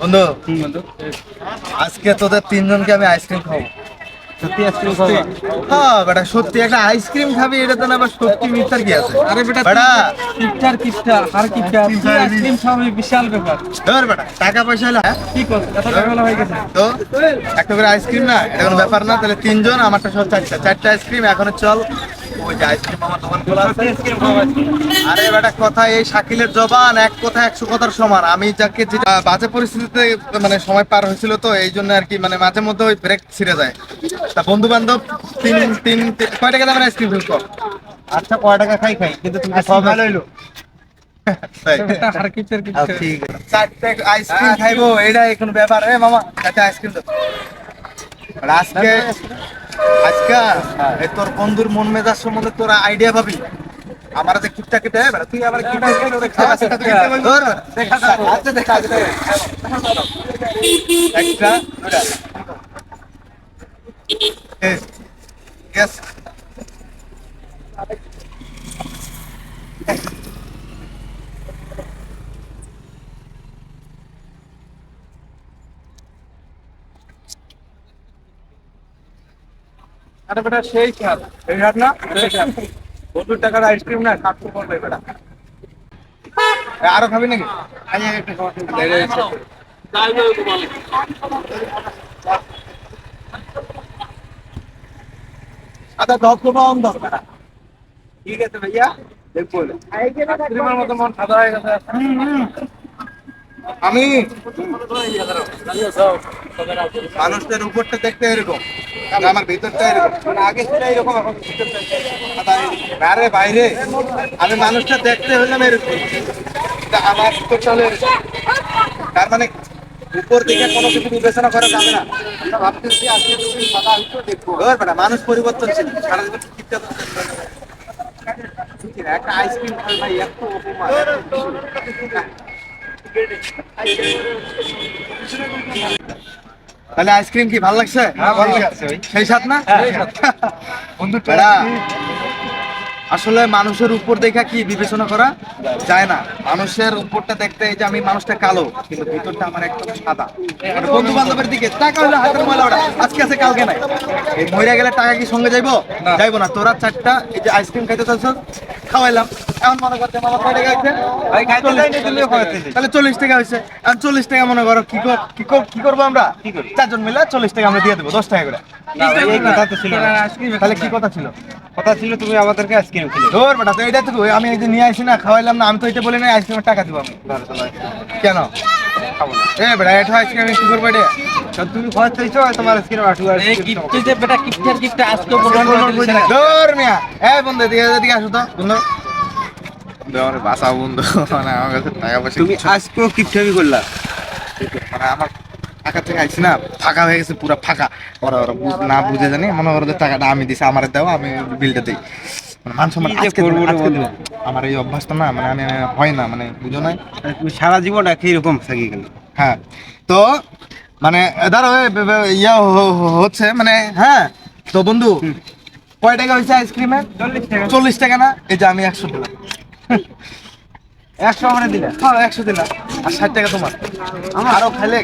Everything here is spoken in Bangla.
বন্ধু বন্ধু আজকে তোদের তিনজনকে আমি আইসক্রিম খাব সত্যি আইসক্রিম খাওয়া হ্যাঁ বেটা সত্যি একটা আইসক্রিম খাবি এটা তো না আবার সত্যি মিথ্যার কি আছে? আরে বেটা বেটা কিপটার কিপটা আর কিপটা তুই আইসক্রিম খাওয়াবি? বিশাল ব্যাপার। ধর বেটা টাকা পয়সা হলে হ্যাঁ? কি কর? এত ঝামেলা হয়ে গেছে। তো একটা করে আইসক্রিম না এটা কোনো ব্যাপার না তাহলে তিনজন আমারটা সব চারটা। চারটা আইসক্রিম এখন চল। ওই যে আইসক্রিম আমার দোকান খোলা আছে আইসক্রিম খাওয়া আরে বেটা কথা এই শাকিলের জবান এক কথা একশো কথার সমান। আমি যাকে যেটা বাজে পরিস্থিতিতে মানে সময় পার হয়েছিল তো এই জন্য আর কি মানে মাঝে মধ্যে ওই ব্রেক ছিঁড়ে যায়। তা বন্ধু বান্ধব তিন তিন কয় টাকা দামের আইসক্রিম ফেলছো আচ্ছা কয় টাকা খাই খাই কিন্তু তুমি সব ভালো হইল। আইসক্রিম খাইবো এটা এখন ব্যাপার। রে মামা আইসক্রিম আজকে আজকে এই তোর বন্ধুর মন মেজাজ সম্বন্ধে তোর আইডিয়া পাবি আমার যে কিপটা কেটে তুই আবার কিপটা কেটে ওরে খাওয়া সেটা তুই ধর দেখা আচ্ছা দেখা যাক। একটা দুটা Yes. আরে বেটা সেই খাত এই না সেই বন্ধুর টাকার আইসক্রিম না কাটতে পড়বে বেটা আরও খাবি নাকি? আচ্ছা দশ তো পাউন্ড দশ টাকা ঠিক আছে ভাইয়া দেখব। আইসক্রিমের মতো মন সাদা হয়ে গেছে। আমি মানুষদের উপরটা দেখতে এরকম। আমার ভিতরটা এরকম। মানে আগে এরকম। আরে বাইরে আমি মানুষটা দেখতে হলাম এরকম। আমার হলো তার মানে উপর দিকে কোনো কিছু বিবেচনা করা যাবে না। ভাবতেছি আজকে দেখব। বেটা, মানুষ পরিবর্তনশীল। সারা জীবন একটা আইসক্রিম ভাই এত অপমান। তাহলে আইসক্রিম কি ভালো লাগছে? হ্যাঁ। সেই সাথ না? হ্যাঁ। বন্ধু আসলে মানুষের উপর দেখা কি বিবেচনা করা যায় না। মানুষের উপরটা দেখতে এই যে আমি মানুষটা কালো কিন্তু ভিতরটা আমার একদম সাদা। বন্ধু বান্ধবের দিকে টাকা হলে হাতের ময়লা ওটা আজকে আছে কালকে নাই। এই মহিলা গেলে টাকা কি সঙ্গে যাইবো? যাইবো না। তোরা চারটা এই যে আইসক্রিম খাইতে চাচ্ছ খাওয়াইলাম। এখন মনে করতে মামা কয় টাকা হয়েছে ভাই খাইতে যাইনি তুমিও খাওয়াতে যাই। তাহলে চল্লিশ টাকা হয়েছে। এখন চল্লিশ টাকা মনে করো কি কি কি করব আমরা? কি চারজন মিলে চল্লিশ টাকা আমরা দিয়ে দেবো দশ টাকা করে। না, ভাই, এই কথা তো ছিল তাহলে কি কথা ছিল? কথা ছিল তুমি আমাদেরকে আইসক্রিম খেলে। ধর বেটা তো এটা তো আমি এই যে নিয়ে আসি না খাওয়াইলাম না আমি তো এটা বলি না আইসক্রিমের টাকা দিব আমি। কেন? এ বেটা এটা আইসক্রিম কি করব এটা। তুমি খরচ চাইছো তোমার আইসক্রিম আটু আর এই গিফটে বেটা গিফটের গিফটে আজকে ধর মিয়া। এ বন্ধু এদিকে এদিকে আসো তো বন্ধু। বন্ধু আমার বাসা বন্ধু মানে আমার কাছে টাকা পয়সা তুমি কিপটামি করলা। মানে আমার টাকা থেকে আইছি না ফাঁকা হয়ে গেছে পুরো ফাঁকা। ওরা ওরা বুঝ- না বুঝে জানি মনে করো যে টাকাটা আমি দিছি আমার দাও আমি বিলটা দিই। মানে মান সম্মান আজকে করব। আমার এই অভ্যাসটা না মানে আমি হয় না মানে বুঝো না তুমি সারা জীবনটা কীরকম থাকি গেল। হ্যাঁ তো মানে ধরো ইয়া হচ্ছে মানে হ্যাঁ তো বন্ধু কয় টাকা হয়েছে আইসক্রিমে? চল্লিশ টাকা। না? এই যে আমি একশো দিলাম একশো মানে দিলা। হ্যাঁ একশো দিলে। আর ষাট টাকা তোমার। আমার আরও খাইলে